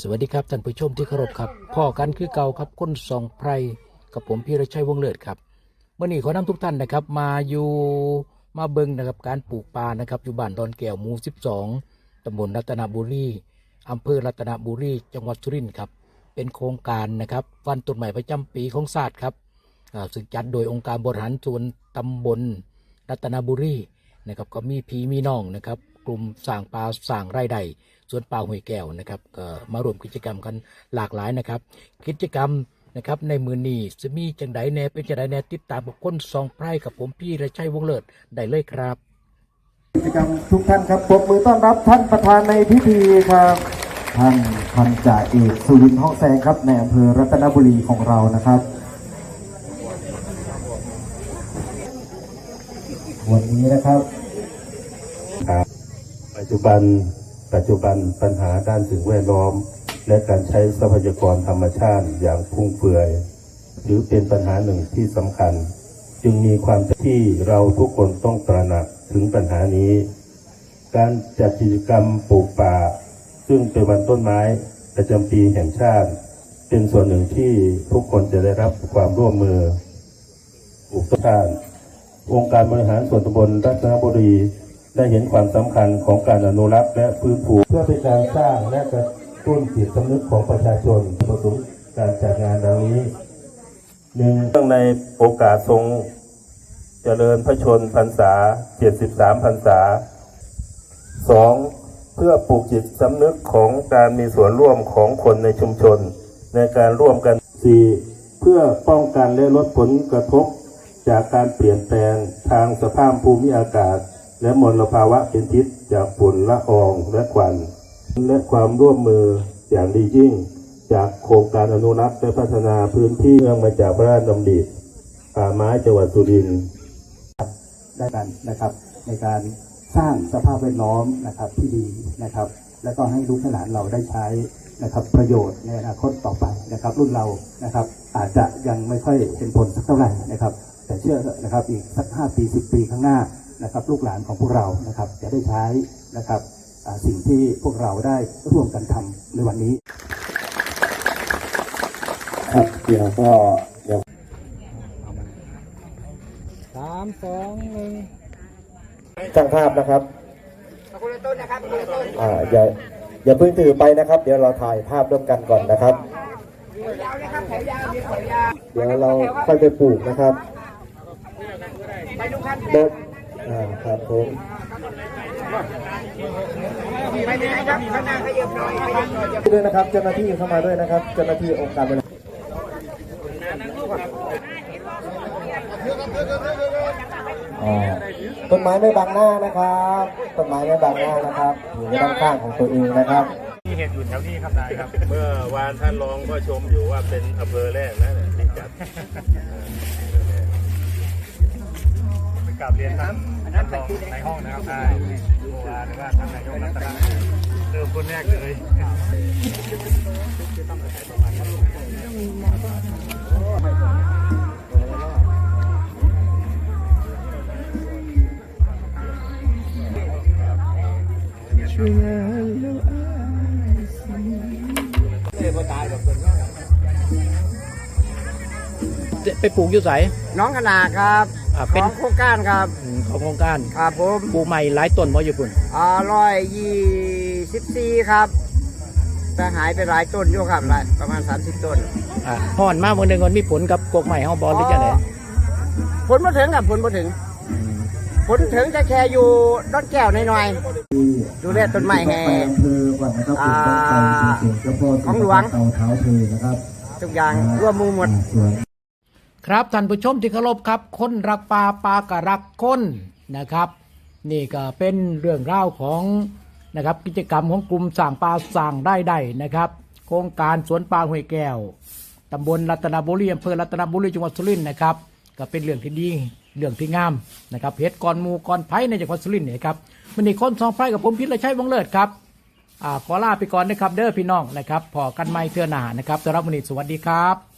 สวัสดีครับท่านผู้ชมที่เคารพครับพ่อกันคือเก่าครับคนสองไพรกับผมพี่รชัยวงเลิศครับเมื่อนี้ขอนำทุกท่านนะครับ มาอยู่มาเบิงนะครับการปลูกปลานะครับอยู่บ้านดอนแก้วหมู่ 12ตำบลรัตนบุรีอำเภอรัตนบุรีจังหวัดสุรินทร์ครับเป็นโครงการนะครับวันต้นใหม่ประจำปีของศาสตร์ครับซึ่งจัดโดยองค์การบริหารส่วนตำบลรัตนบุรีนะครับก็มีพีมีน้องนะครับกลุ่มสร้างปลาสร้างไร่ใด สวนป่าห้วยแก้วนะครับก็มารวมกิจกรรมกันหลากหลายนะครับ กิจกรรมนะครับในมือนี้จะมีจังไดแน่เป็นจังไดแน่ติดตามกับคนสองไพรกับผมพี่และชัยวงเลิศได้เลยครับกิจกรรมทุกท่านครับปรบมือต้อนรับท่านประธานในพิธีครับท่านพันจ่าเอกสุรินทร์ห้องแสงครับในอำเภอรัตนบุรีของเรานะครับ วันนี้นะครับปัจจุบัน ปัจจุบันปัญหาด้านสิ่งแวดล้อม และการใช้ทรัพยากรธรรมชาติอย่างฟุ่มเฟือยถือเป็นปัญหาหนึ่งที่สำคัญ จึงมีความจำเป็นที่เราทุกคนต้องตระหนักถึงปัญหานี้ การจัดกิจกรรมปลูกป่า ซึ่งเป็นวันต้นไม้ประจำปีแห่งชาติ เป็นส่วนหนึ่งที่ทุกคนจะได้รับความร่วมมือปลูกต้นชาติองค์การบริหารส่วนตำบลรัตนบุรี ได้เห็นความสำคัญของการอนุรักษ์และฟื้นฟูเพื่อเป็นการสร้างและกระตุ้นจิตสำนึกของประชาชนประสงการจัดงานดังนี้หนึ่งเรื่องในโอกาสทรงเจริญพระชนพรรษา 73 พรรษาสองเพื่อปลูกจิตสำนึกของการมีส่วนร่วมของคนในชุมชน ในการร่วมกันสี่เพื่อป้องกันและลดผลกระทบ จากการเปลี่ยนแปลงทางสภาพภูมิอากาศ และมลภาวะเป็นพิษจากฝุ่นละอองและควัน และความร่วมมืออย่างดียิ่ง จากโครงการอนุรักษ์และพัฒนาพื้นที่เนื่องมาจากพระราชดำริป่าไม้จังหวัดสุรินทร์ได้กันนะครับ ในการสร้างสภาพแวดล้อมนะครับที่ดีนะครับ แล้วก็ให้ลูกหลานเราได้ใช้นะครับประโยชน์ในอนาคตต่อไปนะครับ รุ่นเรานะครับ อาจจะยังไม่ค่อยเห็นผลสักเท่าไหร่นะครับ แต่เชื่อเถอะนะครับอีกสักห้าปีสิบปีข้างหน้า นะครับลูกหลานของพวกเรานะครับจะได้ใช้นะครับอ่าสิ่งที่พวกเราได้ร่วมกันทำในวันนี้ครับเดี๋ยวก็เดี๋ยวสามสองหนึ่งช่างภาพนะครับอ่าอย่าอย่าเพิ่งถือไปนะครับ เดี๋ยวเราถ่ายภาพร่วมกันก่อนนะครับ เดี๋ยวเราค่อยไปปลูกนะครับเดิน อ่าครับผมด้วยนะครับเจ้าหน้าที่เข้ามาด้วยนะครับเจ้าหน้าที่องค์การบริหารต้นไม้ไม่บังหน้านะครับต้นไม้ไม่บังหน้านะครับอยู่ด้านข้างของตัวเองนะครับที่เห็นอยู่แถวนี้ครับนายครับ เมื่อวานท่านรองก็ชมอยู่ว่าเป็นอำเภอแรกนะเนี่ย กราบเรียนท่านท่านรองในห้องนะครับได้เมื่อวานว่าท่านนายกรัฐมนตรีเริ่มคนแรกเลยไปปลูกอยู่ไสน้องขนาดครับ อ่าขเป็นองโครงการครับอืมของโครงการครับผมปลูกใหม่หลายต้นบ่อยู่ปุ่นอ่าร้อยยี่สิบสี่ครับ แต่หายไปหลายต้นอยู่ครับหลายประมาณ 30 ต้นอ่าห่อนมากวันหนึ่งมันมีผลกับกกใหม่เฮาบ่หรือจังไดผลมาถึงครับผลมาถึง ผลถึงจะแค่อยู่ดอนแก้วหน่อยๆดูแลต้นไม้แห่อ่าของหลวง เตาเท้าเธอนะครับทุกอย่างร่วมมือหมดอ่าส่วน ครับท่านผู้ชมที่เคารพครับ คนรักปลาปลาก็รักคนนะครับ นี่ก็เป็นเรื่องราวของนะครับกิจกรรมของกลุ่มสั่งปลาสั่งได้ได้นะครับ โครงการสวนปลาห้วยแก้วตำบลรัตนบุรีอำเภอรัตนบุรีจังหวัดสุรินทร์นะครับ ก็เป็นเรื่องที่ดีเรื่องที่งามนะครับเพชรกรมูกรไผ่ในจังหวัดสุรินทร์นี่ยครับมันนี่คนสองไฟกับผมพิษและใชัยวงเลิศครับอ่าขอลาไปก่อนนะครับเด้อพี่น้องนะครับพอกันไม่เทื่อหนานะครับสำหรับวันนี้สวัสดีครับ